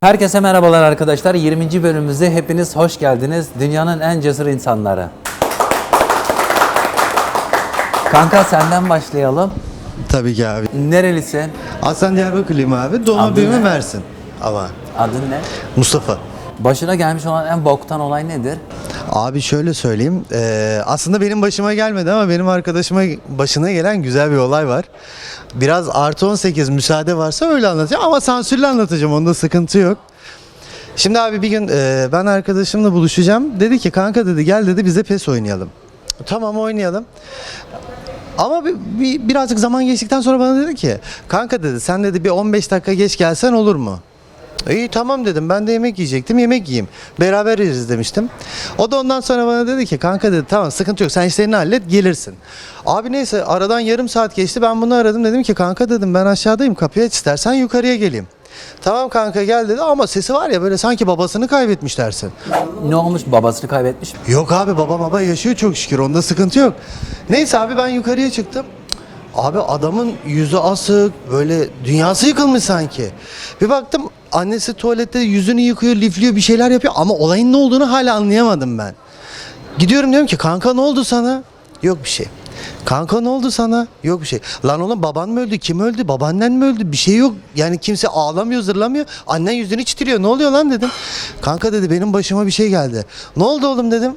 Herkese merhabalar arkadaşlar. 20. bölümümüze hepiniz hoş geldiniz. Dünyanın en cesur insanları. Kanka senden başlayalım. Tabii ki abi. Nerelisin? Aslan Diyarbakırlıyım abi. Doğma büyüme ne? versin. Ama Adın ne? Mustafa. Başına gelmiş olan en boktan olay nedir? Abi şöyle söyleyeyim. eee, aslında benim başıma gelmedi ama benim arkadaşıma başına gelen güzel bir olay var. Biraz artı 18 müsaade varsa öyle anlatacağım ama sansürlü anlatacağım. Onda sıkıntı yok. Şimdi abi bir gün eee, ben arkadaşımla buluşacağım. Dedi ki kanka dedi gel dedi bize PES oynayalım. Tamam oynayalım. Ama bir, bir- birazcık zaman geçtikten sonra bana dedi ki kanka dedi sen dedi bir 15 dakika geç gelsen olur mu? İyi tamam dedim ben de yemek yiyecektim yemek yiyeyim. Beraber yeriz demiştim. O da ondan sonra bana dedi ki kanka dedi tamam sıkıntı yok sen işlerini hallet gelirsin. Abi neyse aradan yarım saat geçti ben bunu aradım dedim ki kanka dedim ben aşağıdayım kapıyı aç istersen yukarıya geleyim. Tamam kanka gel dedi ama sesi var ya böyle sanki babasını kaybetmiş dersin. Ne olmuş? Babasını kaybetmiş. Yok abi baba baba yaşıyor çok şükür onda sıkıntı yok. Neyse abi ben yukarıya çıktım. Abi adamın yüzü asık böyle dünyası yıkılmış sanki. Bir baktım annesi tuvalette yüzünü yıkıyor lifliyor bir şeyler yapıyor ama olayın ne olduğunu hala anlayamadım ben. Gidiyorum diyorum ki kanka ne oldu sana? Yok bir şey. Kanka ne oldu sana? Yok bir şey. Lan oğlum baban mı öldü? Kim öldü? Babaannen mi öldü? Bir şey yok. Yani kimse ağlamıyor, zırlamıyor. Annen yüzünü çitiliyor. Ne oluyor lan dedim. Kanka dedi benim başıma bir şey geldi. Ne oldu oğlum dedim.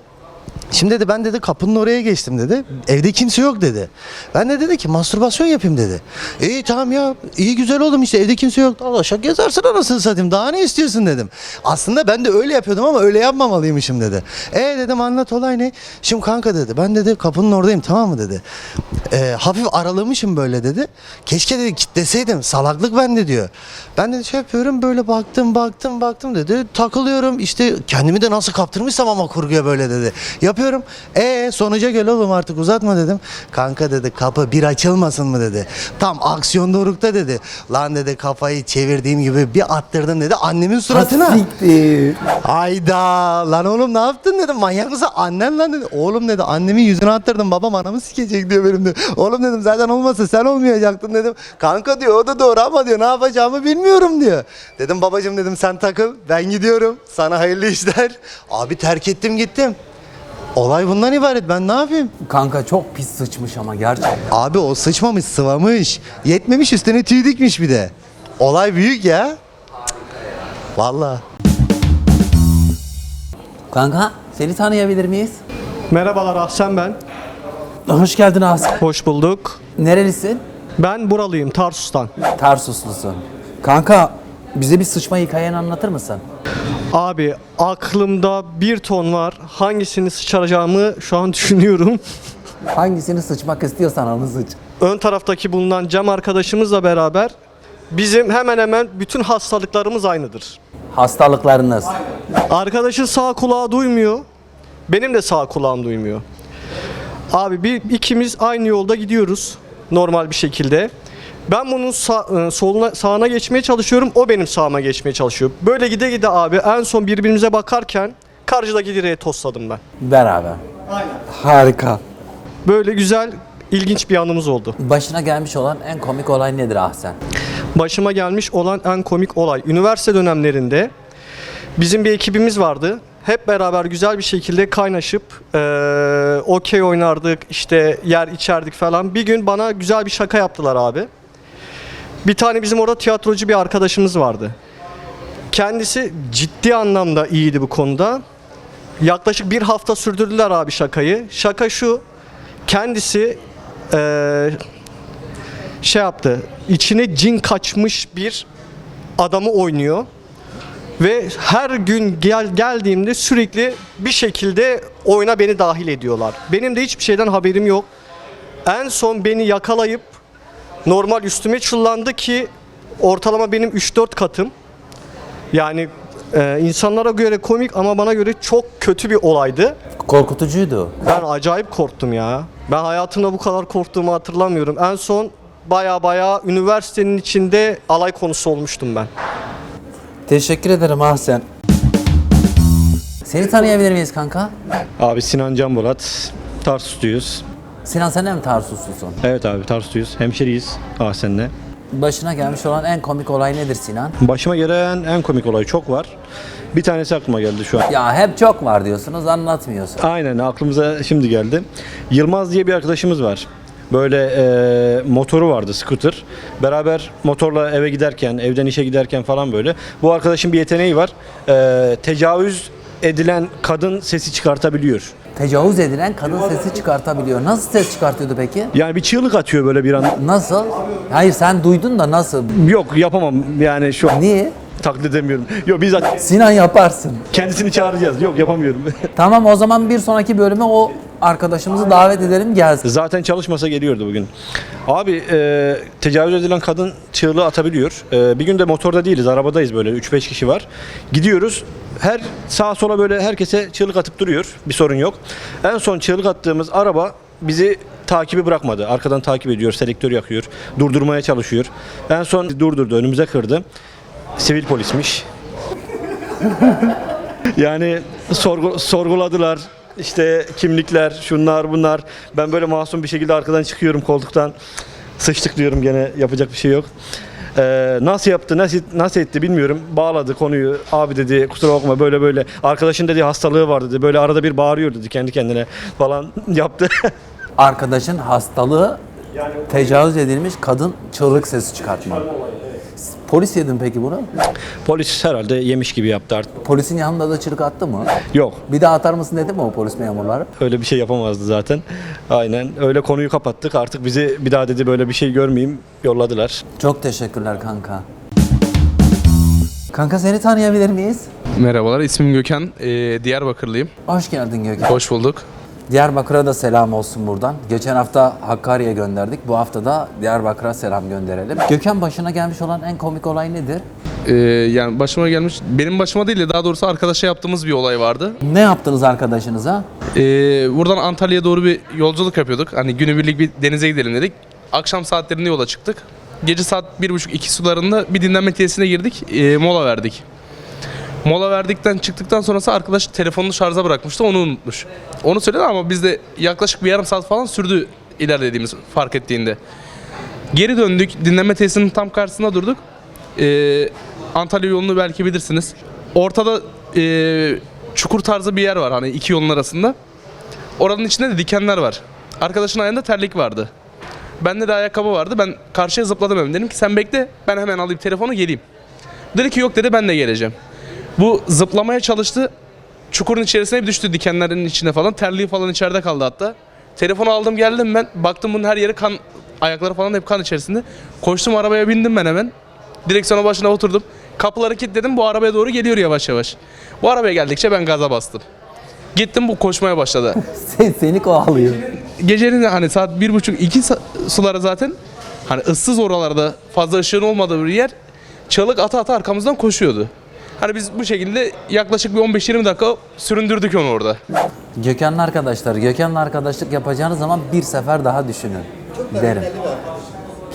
Şimdi dedi ben dedi kapının oraya geçtim dedi. Evde kimse yok dedi. Ben de dedi ki mastürbasyon yapayım dedi. İyi tamam ya iyi güzel oğlum işte evde kimse yok. Allah şak yazarsın anasını satayım daha ne istiyorsun dedim. Aslında ben de öyle yapıyordum ama öyle yapmamalıymışım dedi. E dedim anlat olay ne? Şimdi kanka dedi ben dedi kapının oradayım tamam mı dedi. E, hafif aralamışım böyle dedi. Keşke dedi kitleseydim salaklık bende diyor. Ben de şey yapıyorum böyle baktım baktım baktım dedi. Takılıyorum işte kendimi de nasıl kaptırmışsam ama kurguya böyle dedi. Yapıyorum. E sonuca gel oğlum artık uzatma dedim. Kanka dedi kapı bir açılmasın mı dedi. Tam aksiyon dorukta dedi. Lan dedi kafayı çevirdiğim gibi bir attırdım dedi annemin suratına. Siktir. Ayda lan oğlum ne yaptın dedim. Manyak mısın? Annen lan dedi. Oğlum dedi annemin yüzüne attırdım. Babam anamı sikecek diyor benim diyor. Oğlum dedim zaten olmasa sen olmayacaktın dedim. Kanka diyor o da doğru ama diyor ne yapacağımı bilmiyorum diyor. Dedim babacım dedim sen takıl ben gidiyorum. Sana hayırlı işler. Abi terk ettim gittim olay bundan ibaret ben ne yapayım Kanka çok pis sıçmış ama gerçekten. abi o sıçmamış sıvamış yetmemiş üstüne tüy dikmiş bir de olay büyük ya Cık. Vallahi. Kanka seni tanıyabilir miyiz? Merhabalar Ahsen ben. Hoş geldin Aslı. Hoş bulduk. Nerelisin? Ben buralıyım Tarsus'tan. Tarsuslusun. Kanka bize bir sıçma hikayeni anlatır mısın? Abi aklımda bir ton var. Hangisini sıçaracağımı şu an düşünüyorum. Hangisini sıçmak istiyorsan onu sıç. Ön taraftaki bulunan Cem arkadaşımızla beraber bizim hemen hemen bütün hastalıklarımız aynıdır. Hastalıklarınız. Arkadaşın sağ kulağı duymuyor. Benim de sağ kulağım duymuyor. Abi bir ikimiz aynı yolda gidiyoruz normal bir şekilde. Ben bunun sağ, e, soluna sağına geçmeye çalışıyorum. O benim sağıma geçmeye çalışıyor. Böyle gide gide abi en son birbirimize bakarken karşıdaki direğe tosladım ben. Beraber. Harika. Böyle güzel ilginç bir anımız oldu. Başına gelmiş olan en komik olay nedir Ahsen? Başıma gelmiş olan en komik olay. Üniversite dönemlerinde bizim bir ekibimiz vardı. Hep beraber güzel bir şekilde kaynaşıp eee okey oynardık, işte yer içerdik falan. Bir gün bana güzel bir şaka yaptılar abi. Bir tane bizim orada tiyatrocu bir arkadaşımız vardı. Kendisi ciddi anlamda iyiydi bu konuda. Yaklaşık bir hafta sürdürdüler abi şakayı. Şaka şu, kendisi eee şey yaptı. İçine cin kaçmış bir adamı oynuyor. Ve her gün gel geldiğimde sürekli bir şekilde oyuna beni dahil ediyorlar. Benim de hiçbir şeyden haberim yok. En son beni yakalayıp normal üstüme çullandı ki ortalama benim 3-4 katım. Yani e, insanlara göre komik ama bana göre çok kötü bir olaydı. Korkutucuydu. Ben acayip korktum ya. Ben hayatımda bu kadar korktuğumu hatırlamıyorum. En son baya baya üniversitenin içinde alay konusu olmuştum ben. Teşekkür ederim Ahsen. Seni tanıyabilir miyiz kanka? Abi Sinan Can Bolat. Tarsusluyuz. Sinan sen de mi Tarsuslusun? Evet abi Tarsusluyuz. Hemşeriyiz Ahsen'le. başına gelmiş olan en komik olay nedir Sinan? Başıma gelen en komik olay çok var. Bir tanesi aklıma geldi şu an. Ya hep çok var diyorsunuz anlatmıyorsun. Aynen aklımıza şimdi geldi. Yılmaz diye bir arkadaşımız var. Böyle e, motoru vardı scooter. Beraber motorla eve giderken, evden işe giderken falan böyle. Bu arkadaşın bir yeteneği var. E, tecavüz edilen kadın sesi çıkartabiliyor. Tecavüz edilen kadın sesi çıkartabiliyor. Nasıl ses çıkartıyordu peki? Yani bir çığlık atıyor böyle bir an. Nasıl? Hayır sen duydun da nasıl? Yok yapamam yani şu an Niye? taklit edemiyorum. Yok bizzat Sinan yaparsın. kendisini çağıracağız. Yok yapamıyorum. Tamam o zaman bir sonraki bölüme o arkadaşımızı davet edelim gelsin. Zaten çalışmasa geliyordu bugün. Abi e, tecavüz edilen kadın çığlığı atabiliyor. E, bir gün de motorda değiliz, arabadayız böyle 3-5 kişi var. Gidiyoruz. Her sağa sola böyle herkese çığlık atıp duruyor. Bir sorun yok. En son çığlık attığımız araba bizi takibi bırakmadı. Arkadan takip ediyor, selektör yakıyor. Durdurmaya çalışıyor. En son durdurdu, önümüze kırdı. Sivil polismiş. Yani sorgu, sorguladılar. İşte kimlikler, şunlar bunlar. Ben böyle masum bir şekilde arkadan çıkıyorum koltuktan. Sıçtık diyorum gene yapacak bir şey yok. Ee, nasıl yaptı, nasıl, nasıl etti bilmiyorum. Bağladı konuyu. Abi dedi kusura bakma böyle böyle. Arkadaşın dedi hastalığı var dedi. Böyle arada bir bağırıyor dedi kendi kendine falan yaptı. Arkadaşın hastalığı tecavüz edilmiş kadın çığlık sesi çıkartma. Polis yedin peki bunu? Polis herhalde yemiş gibi yaptı artık. Polisin yanında da çığlık attı mı? Yok Bir daha atar mısın dedi mi o polis memurları? öyle bir şey yapamazdı zaten. Aynen öyle konuyu kapattık. Artık bizi bir daha dedi böyle bir şey görmeyeyim yolladılar. Çok teşekkürler kanka. Kanka seni tanıyabilir miyiz? Merhabalar, ismim Gökhan. Ee, Diyarbakırlıyım. Hoş geldin Gökhan. Hoş bulduk. Diyarbakır'a da selam olsun buradan. Geçen hafta Hakkari'ye gönderdik. Bu hafta da Diyarbakır'a selam gönderelim. Gökhan başına gelmiş olan en komik olay nedir? Ee, yani başıma gelmiş, benim başıma değil de daha doğrusu arkadaşa yaptığımız bir olay vardı. Ne yaptınız arkadaşınıza? Ee, buradan Antalya'ya doğru bir yolculuk yapıyorduk. Hani günübirlik bir denize gidelim dedik. Akşam saatlerinde yola çıktık. Gece saat 1.30-2 sularında bir dinlenme tesisine girdik. Ee, mola verdik. Mola verdikten çıktıktan sonrası arkadaş telefonunu şarja bırakmıştı onu unutmuş. Onu söyledi ama biz de yaklaşık bir yarım saat falan sürdü ilerlediğimiz fark ettiğinde. Geri döndük dinlenme tesisinin tam karşısında durduk. Ee, Antalya yolunu belki bilirsiniz. Ortada ee, çukur tarzı bir yer var hani iki yolun arasında. Oranın içinde de dikenler var. Arkadaşın ayağında terlik vardı. Bende de ayakkabı vardı. Ben karşıya zıpladım hemen. Dedim ki sen bekle ben hemen alayım telefonu geleyim. Dedi ki yok dedi ben de geleceğim. Bu zıplamaya çalıştı. Çukurun içerisine bir düştü dikenlerin içine falan. Terliği falan içeride kaldı hatta. Telefonu aldım geldim ben. Baktım bunun her yeri kan. Ayakları falan hep kan içerisinde. Koştum arabaya bindim ben hemen. Direksiyona başına oturdum. Kapıları kilitledim. Bu arabaya doğru geliyor yavaş yavaş. Bu arabaya geldikçe ben gaza bastım. Gittim bu koşmaya başladı. Sen, seni kovalıyor. Gecenin hani saat bir buçuk iki sulara zaten hani ıssız oralarda fazla ışığın olmadığı bir yer çalık ata ata arkamızdan koşuyordu. Hani biz bu şekilde yaklaşık bir 15-20 dakika süründürdük onu orada. Gökhan'ın arkadaşlar, Gökhan'la arkadaşlık yapacağınız zaman bir sefer daha düşünün derim.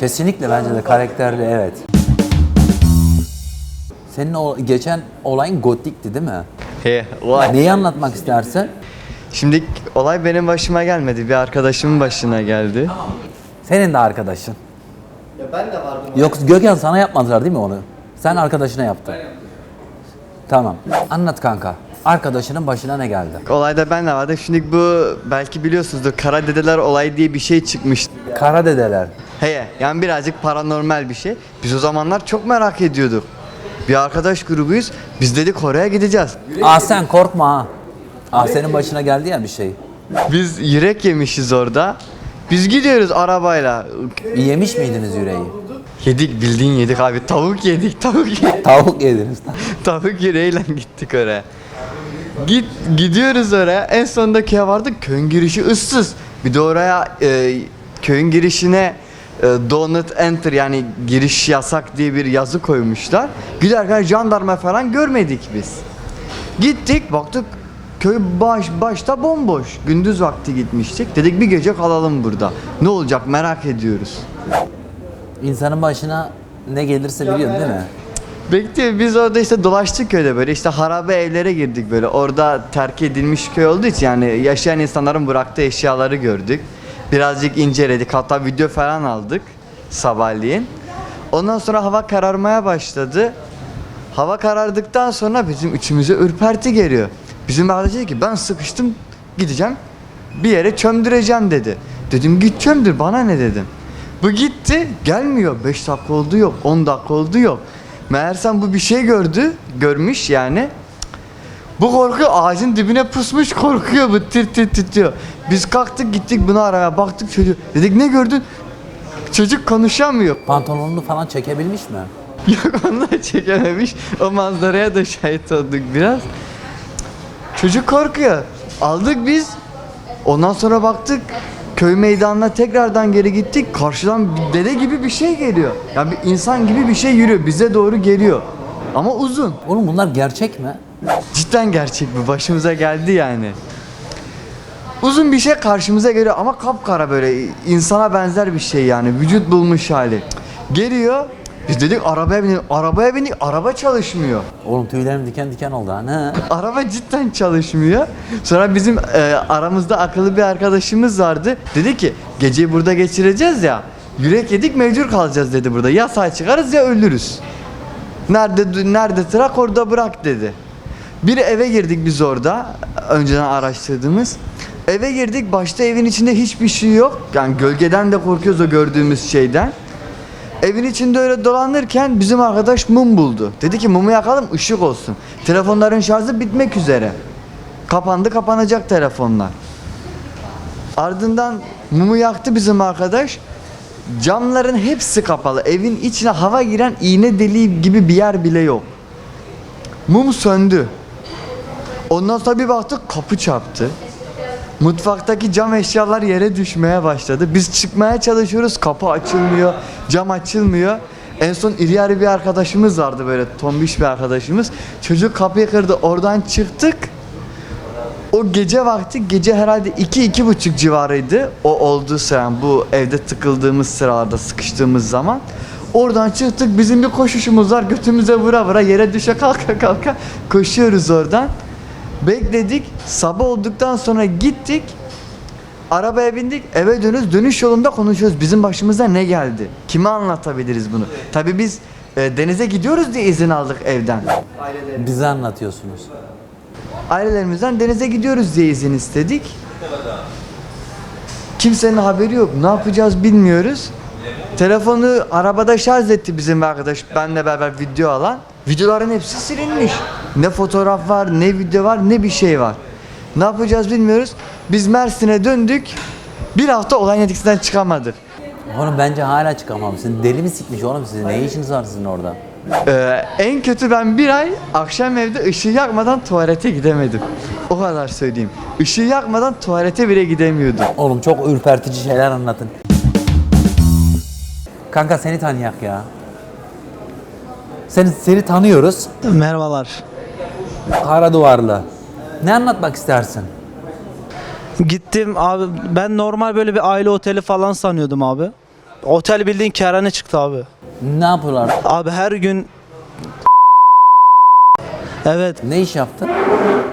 Kesinlikle bence de karakterli evet. Senin o geçen olayın gotikti değil mi? He, olay. Neyi anlatmak istersin? Şimdi olay benim başıma gelmedi. Bir arkadaşımın başına geldi. Senin de arkadaşın. Ya ben de vardım. Yok Gökhan sana yapmadılar değil mi onu? Sen arkadaşına yaptın. Tamam. Anlat kanka. Arkadaşının başına ne geldi? Olayda ben de vardım. Şimdi bu belki biliyorsunuzdur. Kara dedeler olay diye bir şey çıkmıştı. Kara dedeler. He, yani birazcık paranormal bir şey. Biz o zamanlar çok merak ediyorduk. Bir arkadaş grubuyuz. Biz dedik oraya gideceğiz. Ah sen korkma ha. Ah senin başına geldi ya bir şey. Biz yürek yemişiz orada. Biz gidiyoruz arabayla. Yemiş miydiniz yüreği? Yedik bildiğin yedik abi. Tavuk yedik, tavuk yedik. Tavuk yediniz. Tavuk yüreğiyle gittik oraya. Git gidiyoruz oraya. En sonunda köye vardık. Köyün girişi ıssız. Bir de oraya e, köyün girişine e, donut enter yani giriş yasak diye bir yazı koymuşlar. Giderken jandarma falan görmedik biz. Gittik baktık köy baş başta bomboş. Gündüz vakti gitmiştik. Dedik bir gece kalalım burada. Ne olacak merak ediyoruz. İnsanın başına ne gelirse biliyorsun değil mi? Bekle biz orada işte dolaştık köyde böyle işte harabe evlere girdik böyle orada terk edilmiş köy olduğu için yani yaşayan insanların bıraktığı eşyaları gördük. Birazcık inceledik hatta video falan aldık sabahleyin. Ondan sonra hava kararmaya başladı. Hava karardıktan sonra bizim içimize ürperti geliyor. Bizim arkadaş dedi ki ben sıkıştım gideceğim bir yere çömdüreceğim dedi. Dedim git çömdür bana ne dedim. Bu gitti gelmiyor 5 dakika oldu yok 10 dakika oldu yok. Meğersem bu bir şey gördü görmüş yani. Bu korkuyor ağacın dibine pusmuş korkuyor bu tir tir titriyor. Biz kalktık gittik bunu aramaya baktık çocuk. Dedik ne gördün? Çocuk konuşamıyor. Pantolonunu falan çekebilmiş mi? Yok onu da çekememiş. O manzaraya da şahit olduk biraz. Çocuk korkuyor. Aldık biz. Ondan sonra baktık köy meydanına tekrardan geri gittik. Karşıdan bir dede gibi bir şey geliyor. Yani bir insan gibi bir şey yürüyor. Bize doğru geliyor. Ama uzun. Oğlum bunlar gerçek mi? Cidden gerçek bu. Başımıza geldi yani. Uzun bir şey karşımıza geliyor ama kapkara böyle insana benzer bir şey yani. Vücut bulmuş hali. Geliyor. Biz dedik arabaya binelim. Arabaya bindik. Araba çalışmıyor. Oğlum tüylerim diken diken oldu ha. Ne? Araba cidden çalışmıyor. Sonra bizim e, aramızda akıllı bir arkadaşımız vardı. Dedi ki geceyi burada geçireceğiz ya. Yürek yedik mecbur kalacağız dedi burada. Ya sağ çıkarız ya ölürüz. Nerede nerede trak orada bırak dedi. Bir eve girdik biz orada. Önceden araştırdığımız. Eve girdik. Başta evin içinde hiçbir şey yok. Yani gölgeden de korkuyoruz o gördüğümüz şeyden. Evin içinde öyle dolanırken bizim arkadaş mum buldu. Dedi ki mumu yakalım ışık olsun. Telefonların şarjı bitmek üzere. Kapandı kapanacak telefonlar. Ardından mumu yaktı bizim arkadaş. Camların hepsi kapalı. Evin içine hava giren iğne deliği gibi bir yer bile yok. Mum söndü. Ondan sonra bir baktık kapı çarptı. Mutfaktaki cam eşyalar yere düşmeye başladı. Biz çıkmaya çalışıyoruz. Kapı açılmıyor. Cam açılmıyor. En son iri yarı bir arkadaşımız vardı böyle tombiş bir arkadaşımız. Çocuk kapıyı kırdı. Oradan çıktık. O gece vakti gece herhalde iki iki buçuk civarıydı. O olduğu sıra bu evde tıkıldığımız sıralarda sıkıştığımız zaman. Oradan çıktık bizim bir koşuşumuz var götümüze vura vura yere düşe kalka kalka koşuyoruz oradan. Bekledik sabah olduktan sonra gittik. Arabaya bindik eve dönüyoruz dönüş yolunda konuşuyoruz bizim başımıza ne geldi? Kime anlatabiliriz bunu? Tabi biz e, denize gidiyoruz diye izin aldık evden. Bize anlatıyorsunuz. Ailelerimizden denize gidiyoruz diye izin istedik. Kimsenin haberi yok. Ne yapacağız bilmiyoruz. Telefonu arabada şarj etti bizim arkadaş. Benle beraber video alan. Videoların hepsi silinmiş. Ne fotoğraf var, ne video var, ne bir şey var. Ne yapacağız bilmiyoruz. Biz Mersin'e döndük. Bir hafta olayın etkisinden çıkamadık. Oğlum bence hala çıkamam. Sizin deli mi sikmiş oğlum sizin? Ne işiniz var sizin orada? Ee, en kötü ben bir ay akşam evde ışığı yakmadan tuvalete gidemedim. O kadar söyleyeyim. Işığı yakmadan tuvalete bile gidemiyordum. Oğlum çok ürpertici şeyler anlatın. Kanka seni tanıyak ya. Seni, seni tanıyoruz. Merhabalar. Kara duvarlı. Ne anlatmak istersin? Gittim abi ben normal böyle bir aile oteli falan sanıyordum abi. Otel bildiğin kerane çıktı abi. Ne yapıyorlar? Abi her gün Evet. Ne iş yaptın?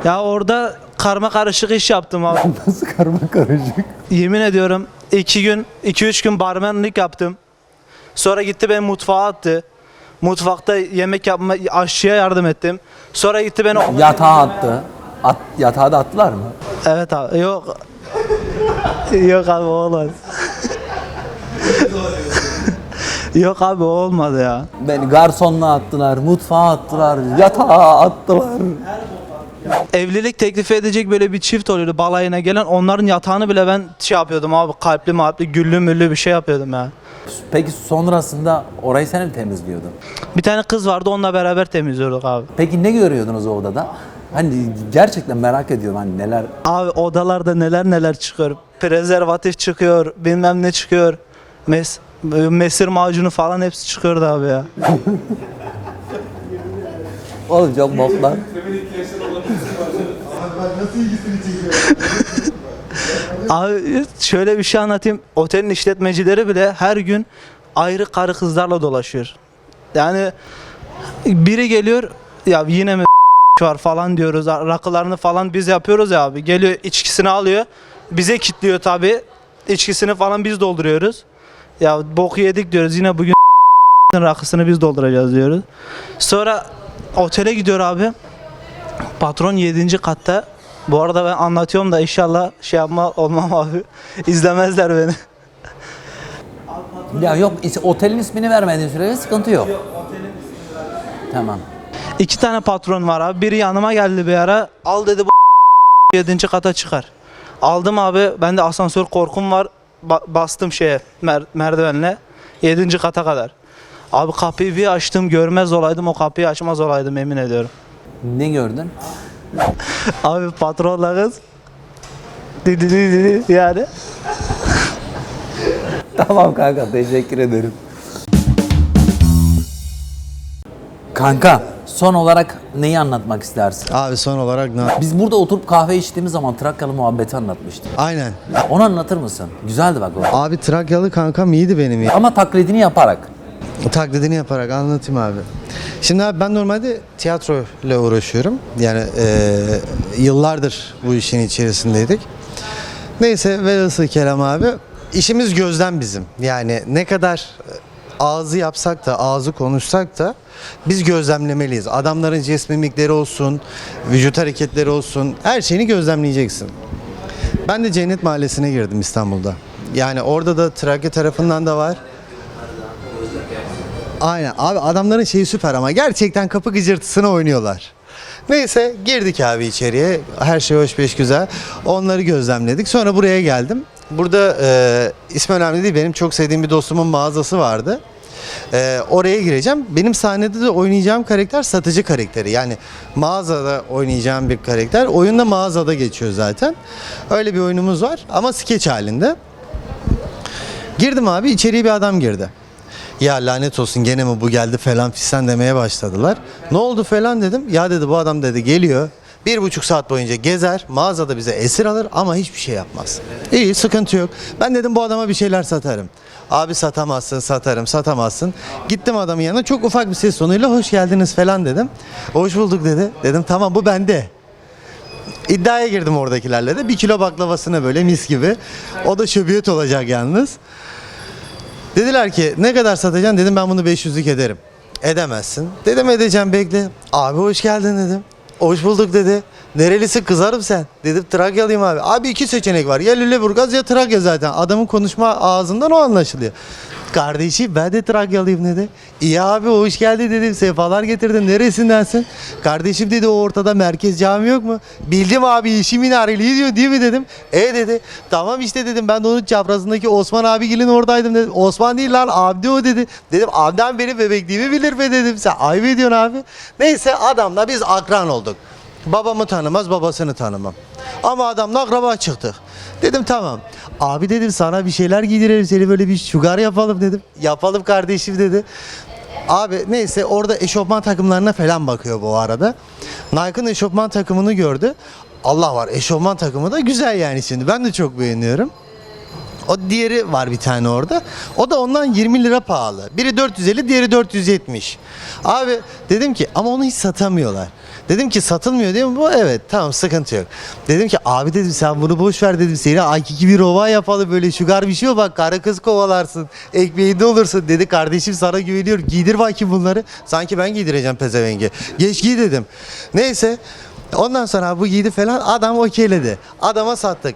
Ya orada karma karışık iş yaptım abi. Nasıl karma karışık? Yemin ediyorum iki gün, iki üç gün barmenlik yaptım. Sonra gitti beni mutfağa attı. Mutfakta yemek yapma, aşçıya yardım ettim. Sonra gitti beni... Yatağa attı. At, yatağa da attılar mı? Evet abi, yok. yok abi olmaz. yok abi olmadı ya. Beni garsonluğa attılar, mutfağa attılar, yatağa attılar. Evlilik teklifi edecek böyle bir çift oluyordu balayına gelen. Onların yatağını bile ben şey yapıyordum abi kalpli malpli güllü müllü bir şey yapıyordum ya. Peki sonrasında orayı sen mi temizliyordun? Bir tane kız vardı onunla beraber temizliyorduk abi. Peki ne görüyordunuz o odada? Hani gerçekten merak ediyorum hani neler Abi odalarda neler neler çıkıyor. Prezervatif çıkıyor, bilmem ne çıkıyor. Mes mesir macunu falan hepsi çıkıyordu abi ya. Oğlum çok boklar. Abi şöyle bir şey anlatayım. Otelin işletmecileri bile her gün ayrı karı kızlarla dolaşıyor. Yani biri geliyor ya yine mi var falan diyoruz. Rakılarını falan biz yapıyoruz ya abi. Geliyor içkisini alıyor. Bize kitliyor tabi. İçkisini falan biz dolduruyoruz. Ya boku yedik diyoruz yine bugün rakısını biz dolduracağız diyoruz. Sonra otele gidiyor abi. Patron 7. katta. Bu arada ben anlatıyorum da inşallah şey yapma olmam abi. İzlemezler beni. Ya yok is- otelin ismini vermediğin sürece sıkıntı yok. Tamam. İki tane patron var abi. Biri yanıma geldi bir ara. Al dedi bu 7. kata çıkar. Aldım abi. Ben de asansör korkum var. Ba- bastım şeye mer- merdivenle. 7. kata kadar. Abi kapıyı bir açtım görmez olaydım o kapıyı açmaz olaydım emin ediyorum. Ne gördün? Abi patronla kız. Di di di di di yani. Tamam kanka teşekkür ederim. Kanka son olarak neyi anlatmak istersin? Abi son olarak ne? Biz burada oturup kahve içtiğimiz zaman Trakyalı muhabbeti anlatmıştık. Aynen. Onu anlatır mısın? Güzeldi bak o. Abi Trakyalı kankam iyiydi benim ya. Ama taklidini yaparak. Taklidini yaparak anlatayım abi. Şimdi abi ben normalde tiyatro ile uğraşıyorum. Yani eee, yıllardır bu işin içerisindeydik. Neyse velhasıl kelam abi. işimiz gözlem bizim. Yani ne kadar e, ağzı yapsak da, ağzı konuşsak da biz gözlemlemeliyiz. Adamların jest mimikleri olsun, vücut hareketleri olsun, her şeyini gözlemleyeceksin. Ben de Cennet Mahallesi'ne girdim İstanbul'da. Yani orada da Trakya tarafından da var. Aynen abi adamların şeyi süper ama gerçekten kapı gıcırtısına oynuyorlar. Neyse girdik abi içeriye. Her şey hoş beş güzel. Onları gözlemledik. Sonra buraya geldim. Burada e, ismi önemli değil. Benim çok sevdiğim bir dostumun mağazası vardı. E, oraya gireceğim. Benim sahnede de oynayacağım karakter satıcı karakteri. Yani mağazada oynayacağım bir karakter. Oyunda mağazada geçiyor zaten. Öyle bir oyunumuz var ama skeç halinde. Girdim abi içeriye bir adam girdi. Ya lanet olsun gene mi bu geldi falan fistan demeye başladılar. Ne oldu falan dedim. Ya dedi bu adam dedi geliyor. Bir buçuk saat boyunca gezer, mağazada bize esir alır ama hiçbir şey yapmaz. İyi, sıkıntı yok. Ben dedim bu adama bir şeyler satarım. Abi satamazsın, satarım, satamazsın. Gittim adamın yanına çok ufak bir ses tonuyla hoş geldiniz falan dedim. Hoş bulduk dedi. Dedim tamam bu bende. İddiaya girdim oradakilerle de. Bir kilo baklavasına böyle mis gibi. O da şöbiyet olacak yalnız. Dediler ki ne kadar satacaksın dedim ben bunu 500'lük ederim. Edemezsin. Dedim edeceğim bekle. Abi hoş geldin dedim. Hoş bulduk dedi. Nerelisin kızarım sen. Dedim Trakyalıyım abi. Abi iki seçenek var. Ya Lüleburgaz ya Trakya zaten. Adamın konuşma ağzından o anlaşılıyor. Kardeşim ben de Trakyalıyım dedi. İyi abi hoş geldin dedim. Sefalar getirdin. Neresindensin? Kardeşim dedi o ortada merkez cami yok mu? Bildim abi işi minareliği diyor değil mi dedim. E dedi. Tamam işte dedim ben de onun çaprazındaki Osman abigilin oradaydım dedim. Osman değil lan Abdi o dedi. Dedim Abden benim bebekliğimi bilir be dedim. Sen ayıp ediyorsun abi. Neyse adamla biz akran olduk. Babamı tanımaz babasını tanımam. Ama adamla akraba çıktık. Dedim tamam. Abi dedim sana bir şeyler giydirelim seni böyle bir şugar yapalım dedim. Yapalım kardeşim dedi. Abi neyse orada eşofman takımlarına falan bakıyor bu arada. Nike'ın eşofman takımını gördü. Allah var eşofman takımı da güzel yani şimdi. Ben de çok beğeniyorum. O diğeri var bir tane orada. O da ondan 20 lira pahalı. Biri 450, diğeri 470. Abi dedim ki ama onu hiç satamıyorlar. Dedim ki satılmıyor değil mi bu? Evet tamam sıkıntı yok. Dedim ki abi dedim sen bunu boş ver dedim. Seni Aykiki bir rova yapalım böyle şugar bir şey yok. Bak karı kız kovalarsın. Ekmeğinde olursun dedi. Kardeşim sana güveniyor. Giydir bakayım bunları. Sanki ben giydireceğim pezevenge. Geç giy dedim. Neyse. Ondan sonra abi bu giydi falan adam okeyledi. Adama sattık.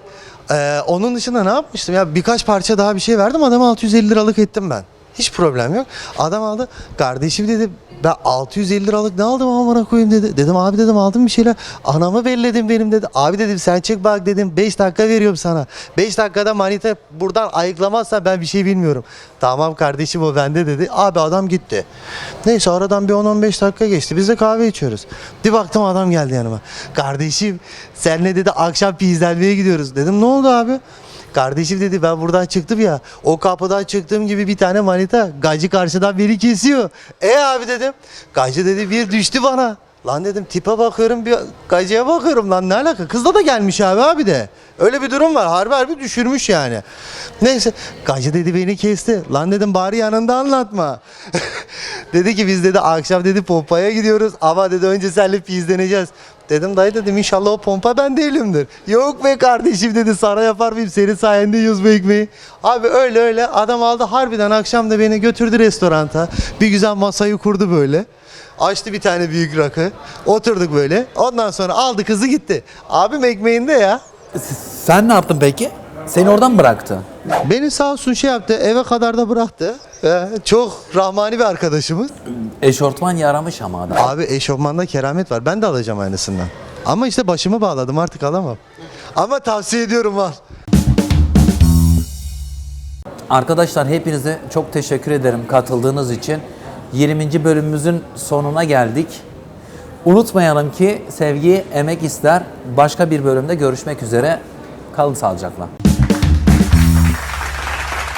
Ee, onun dışında ne yapmıştım ya birkaç parça daha bir şey verdim adama 650 liralık ettim ben. Hiç problem yok. Adam aldı. Kardeşim dedi ben 650 liralık ne aldım amına koyayım dedi. Dedim abi dedim aldım bir şeyler. Anamı belledim benim dedi. Abi dedim sen çık bak dedim 5 dakika veriyorum sana. 5 dakikada manita buradan ayıklamazsan ben bir şey bilmiyorum. Tamam kardeşim o bende dedi. Abi adam gitti. Neyse aradan bir 10-15 dakika geçti. Biz de kahve içiyoruz. Bir baktım adam geldi yanıma. Kardeşim senle dedi akşam pizlenmeye gidiyoruz. Dedim ne oldu abi? Kardeşim dedi ben buradan çıktım ya. O kapıdan çıktığım gibi bir tane manita gacı karşıdan beni kesiyor. E abi dedim. Gacı dedi bir düştü bana. Lan dedim tipe bakıyorum bir gacıya bakıyorum lan ne alaka? Kızla da gelmiş abi abi de. Öyle bir durum var. Harbi harbi düşürmüş yani. Neyse gacı dedi beni kesti. Lan dedim bari yanında anlatma. dedi ki biz dedi akşam dedi pompaya gidiyoruz ama dedi önce seninle pizleneceğiz. Dedim dayı dedim inşallah o pompa ben değilimdir. Yok be kardeşim dedi sana yapar mıyım senin sayende yiyoruz bu ekmeği. Abi öyle öyle adam aldı harbiden akşam da beni götürdü restoranta. Bir güzel masayı kurdu böyle. Açtı bir tane büyük rakı. Oturduk böyle. Ondan sonra aldı kızı gitti. Abim ekmeğinde ya. Sen ne yaptın peki? Seni oradan mı bıraktı? Beni sağ olsun şey yaptı. Eve kadar da bıraktı. Ee, çok rahmani bir arkadaşımız. Eşortman yaramış ama adam. Abi eşofmanda keramet var. Ben de alacağım aynısından. Ama işte başımı bağladım artık alamam. Ama tavsiye ediyorum al. Arkadaşlar hepinize çok teşekkür ederim katıldığınız için. 20. bölümümüzün sonuna geldik. Unutmayalım ki sevgi emek ister. Başka bir bölümde görüşmek üzere. Kalın sağlıcakla.